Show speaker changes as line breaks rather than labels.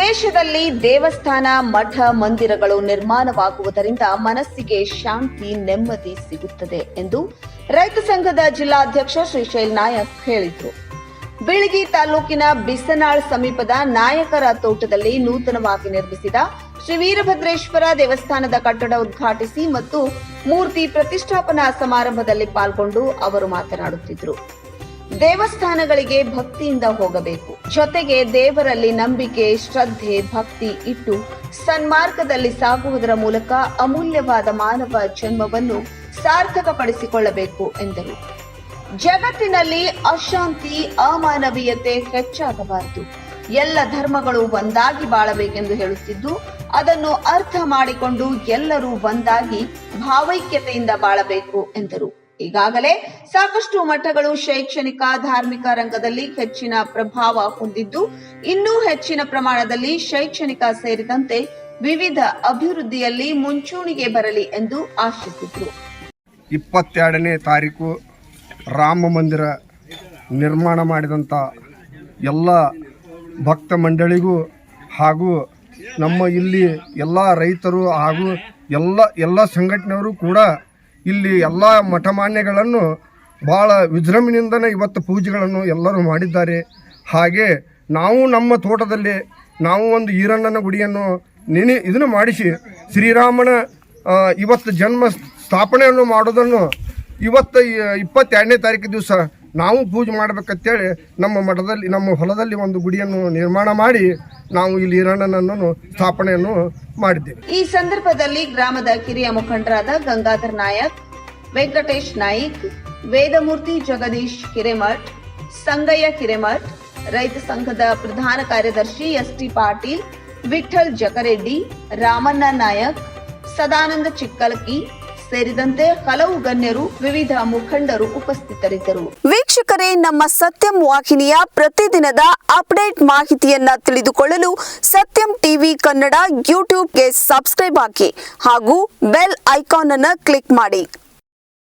ದೇಶದಲ್ಲಿ ದೇವಸ್ಥಾನ, ಮಠ, ಮಂದಿರಗಳು ನಿರ್ಮಾಣವಾಗುವುದರಿಂದ ಮನಸ್ಸಿಗೆ ಶಾಂತಿ, ನೆಮ್ಮದಿ ಸಿಗುತ್ತದೆ ಎಂದು ರೈತ ಸಂಘದ ಜಿಲ್ಲಾಧ್ಯಕ್ಷ ಶ್ರೀಶೈಲ್ ನಾಯಕ್ ಹೇಳಿದರು. ಬಿಳಗಿ ತಾಲೂಕಿನ ಬಿಸನಾಳ್ ಸಮೀಪದ ನಾಯಕರ ತೋಟದಲ್ಲಿ ನೂತನವಾಗಿ ನಿರ್ಮಿಸಿದ ಶ್ರೀ ವೀರಭದ್ರೇಶ್ವರ ದೇವಸ್ಥಾನದ ಕಟ್ಟಡ ಉದ್ಘಾಟಿಸಿ ಮತ್ತು ಮೂರ್ತಿ ಪ್ರತಿಷ್ಠಾಪನಾ ಸಮಾರಂಭದಲ್ಲಿ ಪಾಲ್ಗೊಂಡು ಅವರು ಮಾತನಾಡುತ್ತಿದ್ದರು ದೇವಸ್ಥಾನಗಳಿಗೆ ಭಕ್ತಿಯಿಂದ ಹೋಗಬೇಕು. ಜೊತೆಗೆ ದೇವರಲ್ಲಿ ನಂಬಿಕೆ, ಶ್ರದ್ಧೆ, ಭಕ್ತಿ ಇಟ್ಟು ಸನ್ಮಾರ್ಗದಲ್ಲಿ ಸಾಗುವುದರ ಮೂಲಕ ಅಮೂಲ್ಯವಾದ ಮಾನವ ಜನ್ಮವನ್ನು ಸಾರ್ಥಕಪಡಿಸಿಕೊಳ್ಳಬೇಕು ಎಂದರು. ಜಗತ್ತಿನಲ್ಲಿ ಅಶಾಂತಿ, ಅಮಾನವೀಯತೆ ಹೆಚ್ಚಾಗಬಾರದು. ಎಲ್ಲ ಧರ್ಮಗಳು ಒಂದಾಗಿ ಬಾಳಬೇಕೆಂದು ಹೇಳುತ್ತಿದ್ದು, ಅದನ್ನು ಅರ್ಥ ಮಾಡಿಕೊಂಡು ಎಲ್ಲರೂ ಒಂದಾಗಿ ಭಾವೈಕ್ಯತೆಯಿಂದ ಬಾಳಬೇಕು ಎಂದರು. ಈಗಾಗಲೇ ಸಾಕಷ್ಟು ಮಠಗಳು ಶೈಕ್ಷಣಿಕ, ಧಾರ್ಮಿಕ ರಂಗದಲ್ಲಿ ಹೆಚ್ಚಿನ ಪ್ರಭಾವ ಹೊಂದಿದ್ದು, ಇನ್ನೂ ಹೆಚ್ಚಿನ ಪ್ರಮಾಣದಲ್ಲಿ ಶೈಕ್ಷಣಿಕ ಸೇರಿದಂತೆ ವಿವಿಧ ಅಭಿವೃದ್ಧಿಯಲ್ಲಿ ಮುಂಚೂಣಿಗೆ ಬರಲಿ ಎಂದು ಆಶಿಸಿದರು.
ಇಪ್ಪತ್ತೆರಡನೇ ತಾರೀಕು ರಾಮ ಮಂದಿರ ನಿರ್ಮಾಣ ಮಾಡಿದಂಥ ಎಲ್ಲ ಭಕ್ತ ಮಂಡಳಿಗೂ ಹಾಗೂ ನಮ್ಮ ಇಲ್ಲಿ ಎಲ್ಲ ರೈತರು ಹಾಗೂ ಎಲ್ಲ ಎಲ್ಲ ಸಂಘಟನೆಯವರು ಕೂಡ ಇಲ್ಲಿ ಎಲ್ಲ ಮಠಮಾನ್ಯಗಳನ್ನು ಭಾಳ ವಿಜೃಂಭಣೆಯಿಂದನೇ ಇವತ್ತು ಪೂಜೆಗಳನ್ನು ಎಲ್ಲರೂ ಮಾಡಿದ್ದಾರೆ. ಹಾಗೆ ನಾವು ನಮ್ಮ ತೋಟದಲ್ಲಿ ನಾವು ಒಂದು ಈರಣ್ಣನ ಗುಡಿಯನ್ನು ನೆನೆ ಇದನ್ನು ಮಾಡಿಸಿ ಶ್ರೀರಾಮನ ಇವತ್ತು ಜನ್ಮ ಸ್ಥಾಪನೆಯನ್ನು ಮಾಡೋದನ್ನು ಇವತ್ತು ಇಪ್ಪತ್ತೆರಡನೇ ತಾರೀಕು ದಿವಸ ನಾವು ಪೂಜೆ ಮಾಡಬೇಕಂತೇಳಿ ನಮ್ಮ ಮಠದಲ್ಲಿ, ನಮ್ಮ ಹೊಲದಲ್ಲಿ ಒಂದು ಗುಡಿಯನ್ನು ನಿರ್ಮಾಣ ಮಾಡಿ ನಾವು ಇಲ್ಲಿ ಈರಣ್ಣನನ್ನು ಸ್ಥಾಪನೆಯನ್ನು ಮಾಡಿದ್ದೇವೆ.
ಈ ಸಂದರ್ಭದಲ್ಲಿ ಗ್ರಾಮದ ಕಿರಿಯ ಮುಖಂಡರಾದ ಗಂಗಾಧರ್ ನಾಯಕ್, ವೆಂಕಟೇಶ್ ನಾಯ್ಕ್, ವೇದಮೂರ್ತಿ ಜಗದೀಶ್ ಕಿರೆಮಠ್, ಸಂಗಯ್ಯ ಕಿರೆಮಠ್, ರೈತ ಸಂಘದ ಪ್ರಧಾನ ಕಾರ್ಯದರ್ಶಿ ಎಸ್ ಟಿ ಪಾಟೀಲ್ ವಿಠಲ್ ಜಕರೆಡ್ಡಿ, ರಾಮಣ್ಣ ನಾಯಕ್, ಸದಾನಂದ ಚಿಕ್ಕಲಕಿ ಸೇರಿದಂತೆ ಹಲವು ಗಣ್ಯರು, ವಿವಿಧ ಮುಖಂಡರು ಉಪಸ್ಥಿತರಿದ್ದರು.
ವೀಕ್ಷಕರೇ, ನಮ್ಮ ಸತ್ಯಂ ವಾಹಿನಿಯ ಪ್ರತಿದಿನದ ಅಪ್ಡೇಟ್ ಮಾಹಿತಿಯನ್ನ ತಿಳಿದುಕೊಳ್ಳಲು ಸತ್ಯಂ ಟಿವಿ ಕನ್ನಡ ಯೂಟ್ಯೂಬ್ಗೆ ಸಬ್ಸ್ಕ್ರೈಬ್ ಹಾಕಿ ಹಾಗೂ ಬೆಲ್ ಐಕಾನ್ ಅನ್ನು ಕ್ಲಿಕ್ ಮಾಡಿ.